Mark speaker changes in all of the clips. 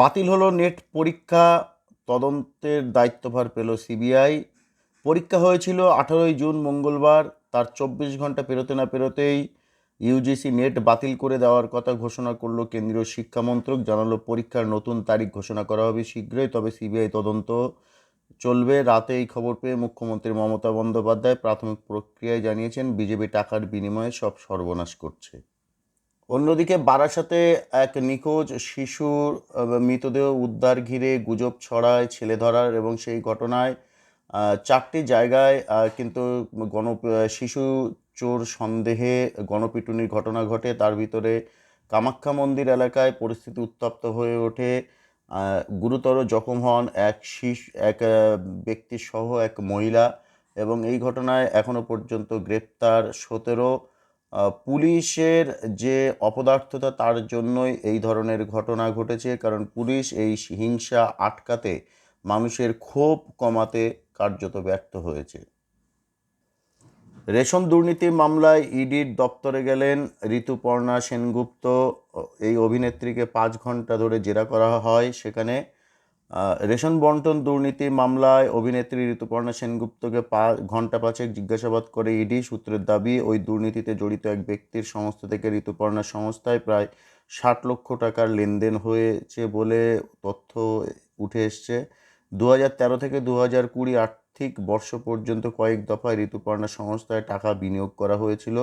Speaker 1: বাতিল হলো নেট পরীক্ষা তদন্তের দায়িত্বভার পেল সিবিআই। পরীক্ষা হয়েছিল আঠারোই জুন মঙ্গলবার, তার চব্বিশ ঘণ্টা পেরোতে না পেরোতেই ইউজিসি নেট বাতিল করে দেওয়ার কথা ঘোষণা করল কেন্দ্রীয় শিক্ষামন্ত্রক জানালো পরীক্ষার নতুন তারিখ ঘোষণা করা হবে শীঘ্রই, তবে সিবিআই তদন্ত চলবে। রাতে এই খবর পেয়ে মুখ্যমন্ত্রী মমতা বন্দ্যোপাধ্যায় প্রাথমিক প্রক্রিয়ায় জানিয়েছেন, বিজেপি টাকার বিনিময়ে সব সর্বনাশ করছে। অন্যদিকে বারাসাতে এক নিখোঁজ শিশুর মৃতদেহ উদ্ধার ঘিরে গুজব ছড়ায় ছেলে ধরার এবং সেই ঘটনায় চারটি জায়গায় কিন্তু গণ শিশু চোর সন্দেহে গণপিটুনির ঘটনা ঘটে। তার ভিতরে কামাখ্যা মন্দির এলাকায় পরিস্থিতি উত্তপ্ত হয়ে ওঠে। গুরুতর জখম হন এক শিশু এক আহ, ব্যক্তি সহ এক মহিলা এবং এই ঘটনায় এখনও পর্যন্ত গ্রেপ্তার সতেরো পুলিশের যে অপদার্থতা, তার জন্যই এই ধরনের ঘটনা ঘটেছে। কারণ পুলিশ এই হিংসা আটকাতে মানুষের ক্ষোভ কমাতে কার্যত ব্যর্থ হয়েছে। রেশন দুর্নীতি মামলায় ইডির দপ্তরে গেলেন ঋতুপর্ণা সেনগুপ্ত। এই অভিনেত্রীকে পাঁচ ঘণ্টা ধরে জেরা করা হয় সেখানে। রেশন বন্টন দুর্নীতি মামলায় অভিনেত্রী ঋতুপর্ণা সেনগুপ্তকে পা ঘণ্টা পাঁচেক জিজ্ঞাসাবাদ করে ইডি সূত্রের দাবি, ওই দুর্নীতিতে জড়িত এক ব্যক্তির সংস্থা থেকে ঋতুপর্ণা সংস্থায় প্রায় ষাট লক্ষ টাকার লেনদেন হয়েছে বলে তথ্য উঠে এসছে। দু তেরো থেকে দু হাজার কুড়ি আর্থিক বর্ষ পর্যন্ত কয়েক দফায় ঋতুপর্ণা সংস্থায় টাকা বিনিয়োগ করা হয়েছিল।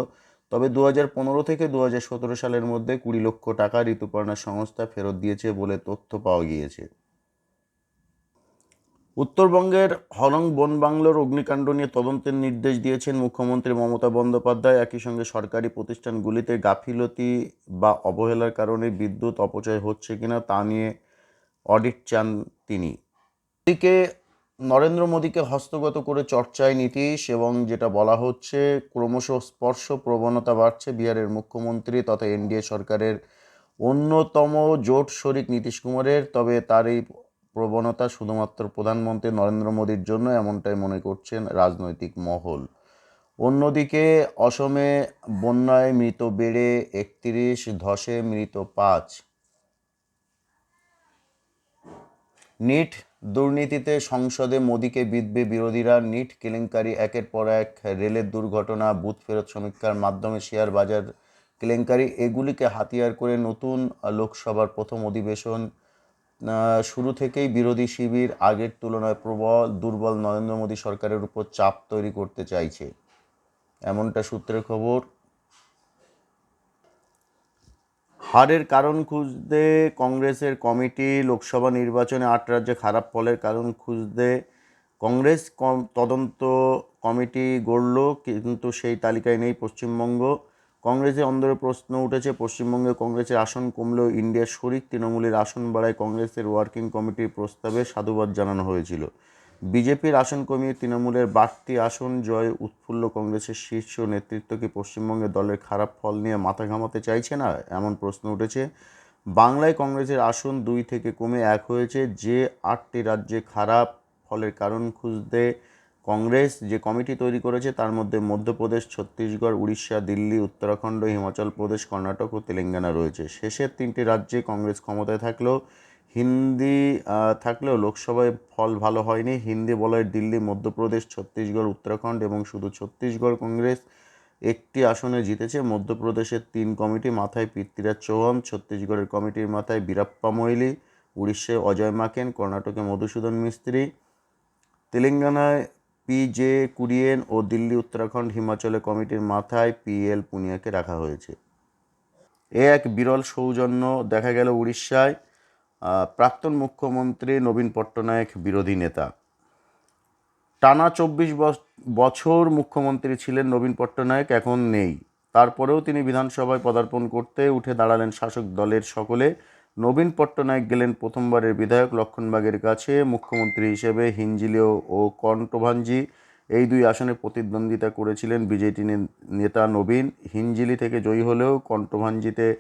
Speaker 1: তবে দু পনেরো থেকে দু সতেরো সালের মধ্যে কুড়ি লক্ষ টাকা ঋতুপর্ণা সংস্থা ফেরত দিয়েছে বলে তথ্য পাওয়া গিয়েছে। উত্তরবঙ্গের হরং বন বাংলোর অগ্নিকাণ্ড নিয়ে তদন্তের নির্দেশ দিয়েছেন মুখ্যমন্ত্রী মমতা বন্দ্যোপাধ্যায়। একই সঙ্গে সরকারি প্রতিষ্ঠানগুলিতে গাফিলতি বা অবহেলার কারণে বিদ্যুৎ অপচয় হচ্ছে কিনা তা নিয়ে অডিট চান তিনি। এদিকে নরেন্দ্র মোদীকে হস্তগত করে চর্চায় নীতিশ এবং যেটা বলা হচ্ছে ক্রমশ স্পর্শ প্রবণতা বাড়ছে বিহারের মুখ্যমন্ত্রী তথা এনডিএ সরকারের অন্যতম জোট শরিক নীতিশ কুমারের। তবে তার এই প্রবণতা শুধুমাত্র প্রধানমন্ত্রী নরেন্দ্র মোদীর জন্য এমনটাই মনে করছেন রাজনৈতিক মহল। অন্যদিকে অসমে বন্যায় মৃত বেড়ে একত্রিশ, ধসে মৃত পাঁচ। নিট দুর্নীতিতে সংসদে মোদীকে বিদবে বিরোধীরা। নিট কেলেঙ্কারি একের পর এক রেলের দুর্ঘটনা, বুথ ফেরত সমীক্ষার মাধ্যমে শেয়ার বাজার কেলেঙ্কারি, এগুলিকে হাতিয়ার করে নতুন লোকসভার প্রথম অধিবেশন শুরু থেকেই বিরোধী শিবির আগের তুলনায় প্রবল, দুর্বল নরেন্দ্র মোদী সরকারের উপর চাপ তৈরি করতে চাইছে। এমনটা সূত্রের খবর। হারের কারণ খুঁজতে কংগ্রেসের কমিটি লোকসভা নির্বাচনে আট রাজ্যে খারাপ ফলের কারণ খুঁজতে কংগ্রেস তদন্ত কমিটি গড়ল, কিন্তু সেই তালিকায় নেই পশ্চিমবঙ্গ। কংগ্রেসের অন্দরে প্রশ্ন উঠেছে, পশ্চিমবঙ্গে কংগ্রেসের আসন কমলেও ইন্ডিয়ার শরিক তৃণমূলের আসন বাড়ায় কংগ্রেসের ওয়ার্কিং কমিটির প্রস্তাবে সাধুবাদ জানানো হয়েছিল। বিজেপির আসন কমিয়ে তৃণমূলের বাড়তি আসন জয় উৎফুল্ল কংগ্রেসের শীর্ষ নেতৃত্ব কি পশ্চিমবঙ্গে দলের খারাপ ফল নিয়ে মাথা ঘামাতে চাইছে না? এমন প্রশ্ন উঠেছে। বাংলায় কংগ্রেসের আসন দুই থেকে কমে এক হয়েছে। যে আটটি রাজ্যে খারাপ ফলের কারণ খুঁজতে কংগ্রেস যে কমিটি তৈরি করেছে, তার মধ্যে মধ্যপ্রদেশ, ছত্তিশগড়, উড়িষ্যা, দিল্লি, উত্তরাখণ্ড, হিমাচল প্রদেশ, কর্ণাটক ও তেলেঙ্গানা রয়েছে। শেষের তিনটি রাজ্যে কংগ্রেস ক্ষমতায় থাকলেও, হিন্দি থাকলেও লোকসভায় ফল ভালো হয়নি। হিন্দি বলয় দিল্লি, মধ্যপ্রদেশ, ছত্তিশগড়, উত্তরাখণ্ড এবং শুধু ছত্তিশগড় কংগ্রেস একটি আসনে জিতেছে। মধ্যপ্রদেশের তিন কমিটি মাথায় পৃথ্বীরাজ চৌহান, ছত্তিশগড়ের কমিটির মাথায় বীরাপ্পা মৈলি, উড়িষ্যায় অজয় মাকেন, কর্ণাটকে মধুসূদন মিস্ত্রি। তেলেঙ্গানায় পি জে কুরিয়েন ও দিল্লি উত্তরাখণ্ড হিমাচলে কমিটির মাথায় পি এল পুনিয়াকে রাখা হয়েছে। এ এক বিরল সৌজন্য দেখা গেল উড়িষ্যায় প্রাক্তন মুখ্যমন্ত্রী নবীন পট্টনায়ক বিরোধী নেতা। টানা চব্বিশ বছর মুখ্যমন্ত্রী ছিলেন নবীন পট্টনায়ক, এখন নেই। তারপরেও তিনি বিধানসভায় পদার্পণ করতে উঠে দাঁড়ালেন শাসক দলের সকলে। নবীন পট্টনায়ক গেলেন প্রথমবারের বিধায়ক লক্ষণবাগের কাছে। মুখ্যমন্ত্রী হিসেবে হিঞ্জিলি ও- কন্টভাঞ্জি এই দুই আসনে প্রতিদ্বন্দ্বিতা করেছিলেন বিজেপি নেতা নবীন। হিঞ্জিলি থেকে জয়ী হলেও কণ্ঠভাঞ্জিতে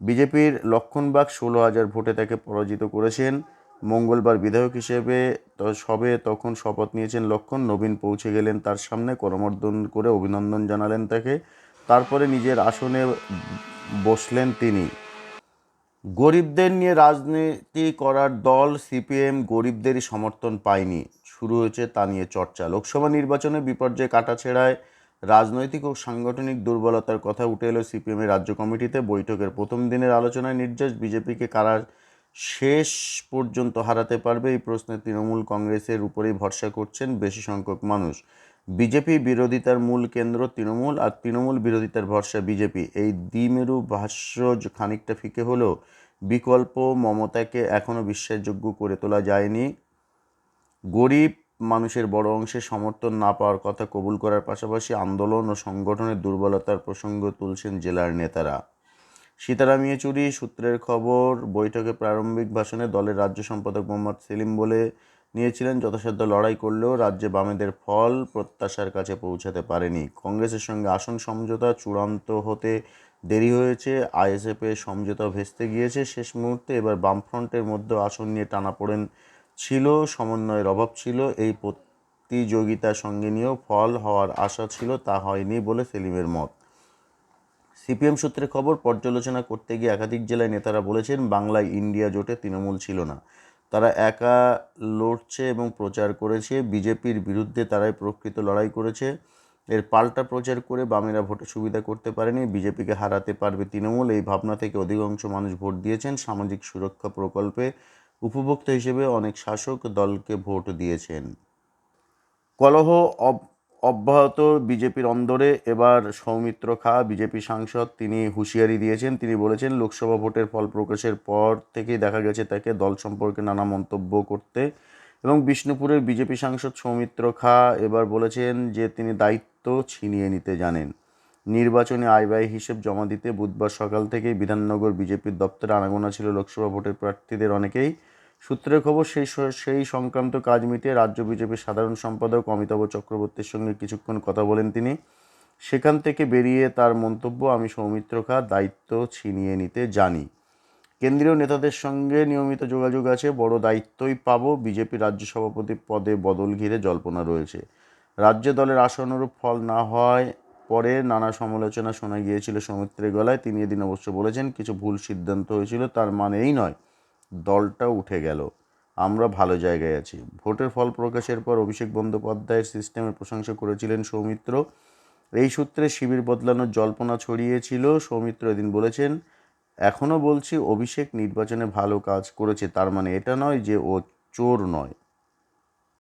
Speaker 1: বিজেপির লক্ষণবাগ ষোলো হাজার ভোটে তাকে পরাজিত করেছেন। মঙ্গলবার বিধায়ক হিসেবে সবে তখন শপথ নিয়েছেন লক্ষণ। নবীন পৌঁছে গেলেন তার সামনে, করমর্দন করে অভিনন্দন জানালেন তাকে। তারপরে নিজের আসনে বসলেন তিনি। গরিবদের নিয়ে রাজনীতি করার দল সিপিএম গরিবদেরই সমর্থন পায়নি। শুরু হয়েছে তা নিয়ে চর্চা। লোকসভা নির্বাচনে বিপর্যয় কাটাছেড়ায় রাজনৈতিক ও সাংগঠনিক দুর্বলতার কথা উঠে এলো সিপিএমের রাজ্য কমিটিতে। বৈঠকের প্রথম দিনের আলোচনায় নির্যাস বিজেপিকে কারা শেষ পর্যন্ত হারাতে পারবে এই প্রশ্নে তৃণমূল কংগ্রেসের উপরেই ভরসা করছেন বেশি সংখ্যক মানুষ। বিজেপি বিরোধিতার মূল কেন্দ্র তৃণমূল আর তৃণমূল বিরোধিতার ভরসা বিজেপি। এই দ্বিমেরু ভাষ্য খানিকটা ফিকে হলেও বিকল্প মমতাকে এখনও বিশ্বাসযোগ্য করে তোলা যায়নি। গরিব মানুষের বড় অংশে সমর্থন না পাওয়ার কথা কবুল করার পাশাপাশি আন্দোলন ও সংগঠনের দুর্বলতার প্রসঙ্গ তুলছেন জেলার নেতারা। সীতারাম ইয়েচুরি সূত্রের খবর, বৈঠকে প্রারম্ভিক ভাষণে দলের রাজ্য সম্পাদক মোহাম্মদ সেলিম বলে নিয়েছিলেন, যথাসাধ্য লড়াই করলেও রাজ্যে বামেদের ফল প্রত্যাশার কাছে পৌঁছাতে পারেনি। কংগ্রেসের সঙ্গে আসন সমঝোতা চূড়ান্ত হতে দেরি হয়েছে। আইএসএফে সমঝোতা ভেস্তে গিয়েছে। শেষ মুহূর্তে এবার বামফ্রন্টের মধ্যে আসন নিয়ে টানাপোড়েন ছিল, সমন্বয়ের অভাব ছিল। এই প্রতিযোগিতা সঙ্গে নিয়েও ফল হওয়ার আশা ছিল, তা হয়নি বলে সেলিমের মত। সিপিএম সূত্রে খবর, পর্যালোচনা করতে গিয়ে একাধিক জেলায় নেতারা বলেছেন, বাংলায় ইন্ডিয়া জোটে তৃণমূল ছিল না। তারা একা লড়ছে এবং প্রচার করেছে। বিজেপির বিরুদ্ধে তারাই প্রকৃত লড়াই করেছে। এর পাল্টা প্রচার করে বামেরা ভোটে সুবিধা করতে পারেনি। বিজেপিকে হারাতে পারবে তৃণমূল। এই ভাবনা থেকে অধিকাংশ মানুষ ভোট দিয়েছেন। সামাজিক সুরক্ষা প্রকল্পে উপভোক্তা হিসেবে অনেক শাসক দলকে ভোট দিয়েছেন। কলহ অব্যাহত বিজেপির অন্দরে এবার সৌমিত্র খা, বিজেপি সাংসদ, তিনি হুঁশিয়ারি দিয়েছেন। তিনি বলেছেন, লোকসভা ভোটের ফল প্রকাশের পর থেকেই দেখা গেছে তাকে দল সম্পর্কে নানা মন্তব্য করতে। এবং বিষ্ণুপুরের বিজেপি সাংসদ সৌমিত্র খা এবার বলেছেন যে, তিনি দায়িত্ব ছিনিয়ে নিতে জানেন। নির্বাচনে আয় ব্যয় হিসেব জমা দিতে বুধবার সকাল থেকেই বিধাননগর বিজেপির দপ্তরে আনাগোনা ছিল। লোকসভা ভোটের প্রার্থীদের অনেকেই সূত্রের খবর সেই সেই সংক্রান্ত কাজ মিটিয়ে রাজ্য বিজেপির সাধারণ সম্পাদক অমিতাভ চক্রবর্তীর সঙ্গে কিছুক্ষণ কথা বলেন তিনি। সেখান থেকে বেরিয়ে তার মন্তব্য আমি সৌমিত্র খা দায়িত্ব ছিনিয়ে নিতে জানি। কেন্দ্রীয় নেতাদের সঙ্গে নিয়মিত যোগাযোগ আছে, বড় দায়িত্বই পাবো। বিজেপি রাজ্য সভাপতি পদে বদল ঘিরে জল্পনা রয়েছে। রাজ্য দলের আশানুরূপ ফল না হয় পরে নানা সমালোচনা শোনা গিয়েছিল সৌমিত্রের গলায়। তিনি এদিন অবশ্য বলেছেন, কিছু ভুল সিদ্ধান্ত হয়েছিল, তার মানে এই নয়। দলটা উঠে গেল। আমরা ভালো জায়গায় আছি। ভোটের ফল প্রকাশের পর অভিষেক বন্দ্যোপাধ্যায়ের সিস্টেমের প্রশংসা করেছিলেন সৌমিত্র। এই সূত্রে শিবির বদলানোর জল্পনা ছড়িয়েছিল, সৌমিত্র এদিন বলেছেন এখনও বলছি অভিষেক নির্বাচনে ভালো কাজ করেছে। তার মানে এটা নয় যে ও চোর নয়।